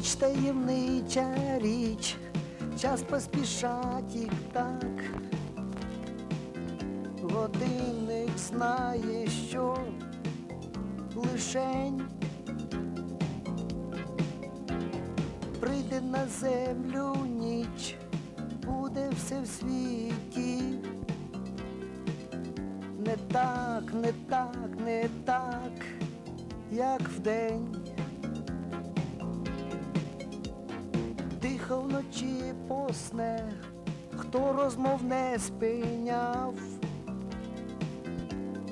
Ніч таємнича річ, час поспішать і так. Годинник знає, що лишень прийде на землю ніч, буде все в світі. Не так, не так, не так, як вдень. Вночі посне, хто розмов не спиняв.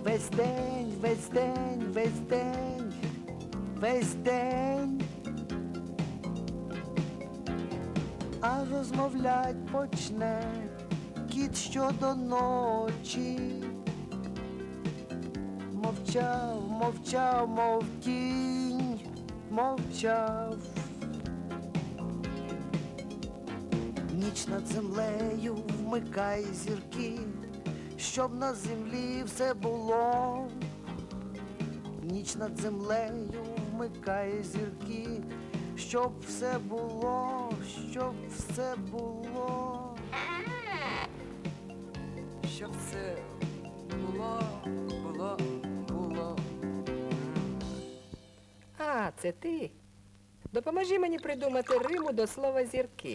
Весь день, весь день, весь день, весь день. А розмовлять почне кіт щодо ночі. Мовчав, мовчав, мов тінь, мовчав. Ніч над землею вмикай зірки, щоб на землі все було. Ніч над землею вмикай зірки, щоб все було, щоб все було. Щоб все було, було, було. А, це ти. Допоможи мені придумати риму до слова зірки.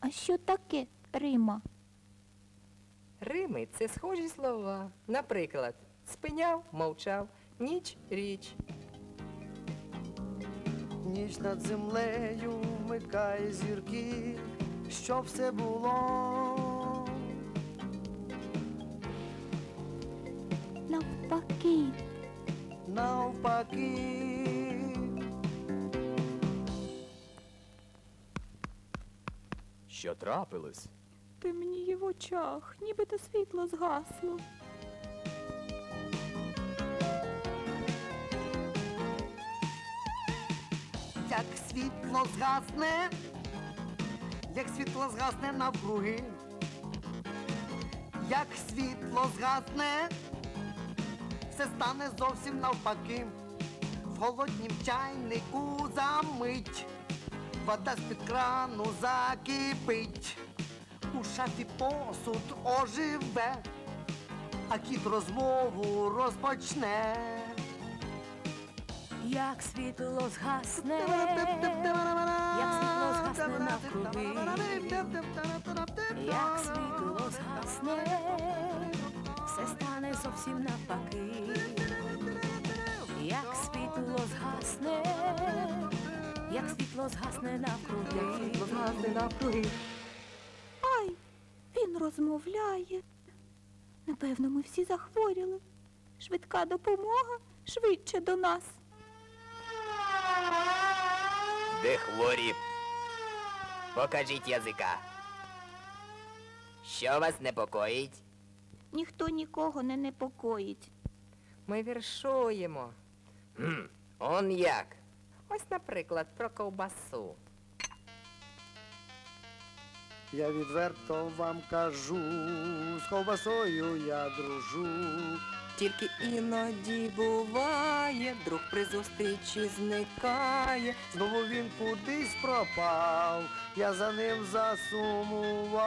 А що таке Рима? Рими це схожі слова. Наприклад, спиняв, мовчав, ніч річ. Ніч над землею вмикай зірки, щоб все було. Навпаки, навпаки. Що трапилось? темніє в очах, нібито світло згасло. Як світло згасне, як світло згасне навкруги, як світло згасне, все стане зовсім навпаки. В холоднім чайнику замить, вода з-під крану закипить, у шафі посуд оживе, а кіт розмову розпочне. Як світло згасне, як світло згасне навкруги, як світло згасне, все стане зовсім навпаки. Як світло згасне, як світло згасне навкруги, Згасне навкруги. Ай, він розмовляє. Напевно, ми всі захворіли. Швидка допомога швидше до нас. Де хворі? Покажіть язика. Що вас непокоїть? Ніхто нікого не непокоїть. Ми віршуємо. Хм, он як? Ось, наприклад, про ковбасу. Я відверто вам кажу, з ковбасою я дружу. Тільки іноді буває, друг при зустрічі зникає. Знову він кудись пропав, я за ним засумував.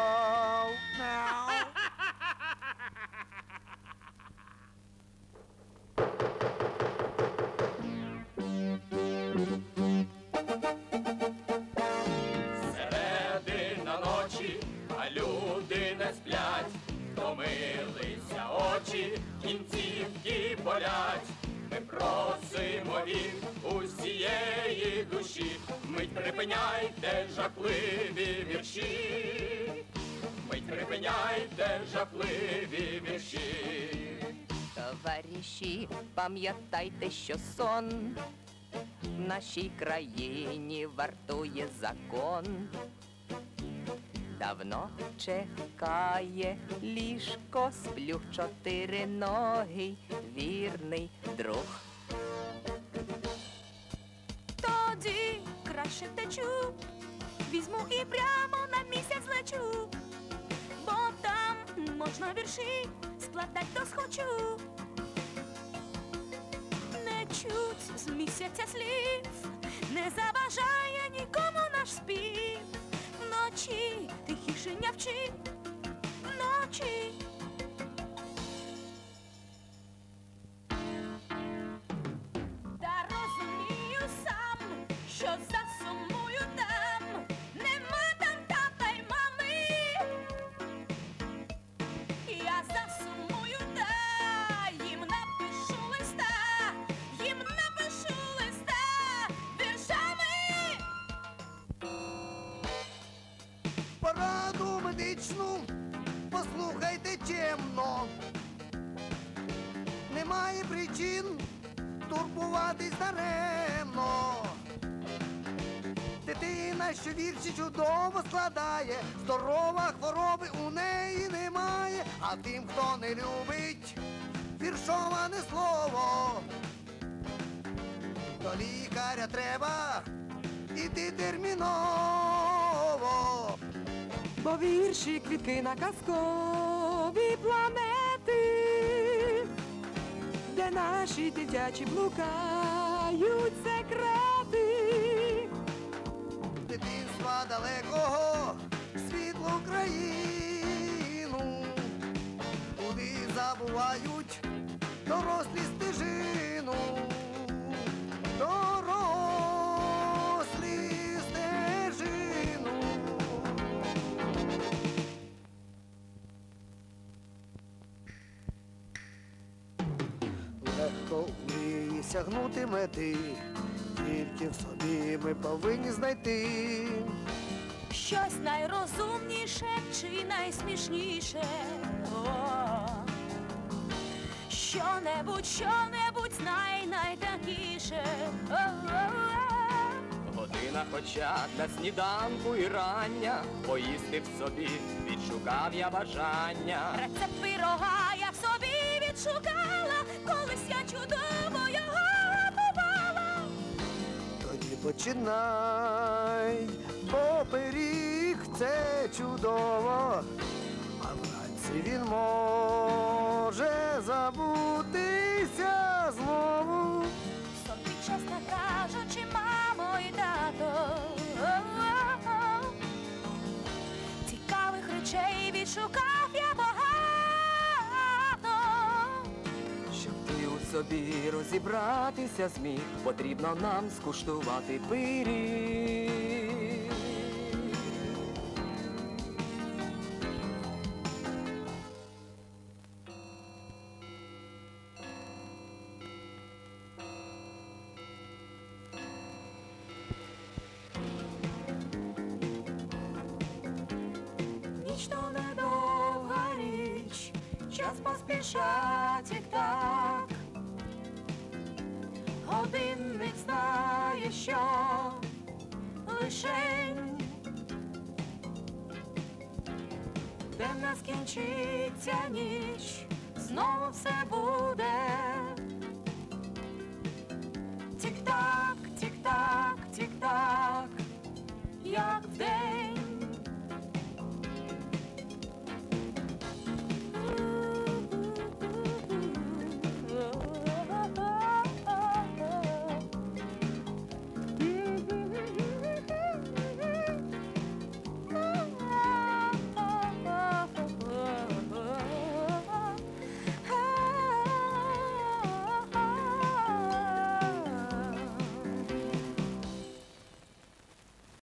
Припиняйте жахливі вірші, мить припиняйте жахливі вірші. Товариші, пам'ятайте, що сон в нашій країні вартує закон. Давно чекає ліжко, сплю чотири ноги, вірний друг. Краще візьму і прямо на місяць лечу, бо там можна вірші складать то схочу. Не чуть з місяця слів, не заважає нікому наш спів. Вночі тихіше нявчи, Що вірші чудово складає, здорова хвороби у неї немає, а тим, хто не любить віршоване слово, до лікаря треба іти терміново. Бо вірші квітки на казкові планети, де наші дитячі блукають секрети. Далекого світлу країну, куди забувають дорослі стежину, дорослі стежину. Легко в мрії сягнути мети, тільки в собі ми повинні знайти. Щось найрозумніше чи найсмішніше. О, Що-небудь, що-небудь най найтакіше. Година хоча на сніданку і рання, поїсти в собі відшукав я бажання. Рецепт пирога я в собі відшукала, колись я чудово його готувала. Тоді починай, пиріг це чудово, а вранці він може забутися знову. Собі чесно кажучи, мамо і тато. Цікавих речей відшукав я багато. Щоб ти у собі розібратися зміг, потрібно нам скуштувати пиріг. Час поспішать і так. Годинник знає, що лишень де в нас кінчиться ніч, знову все буде.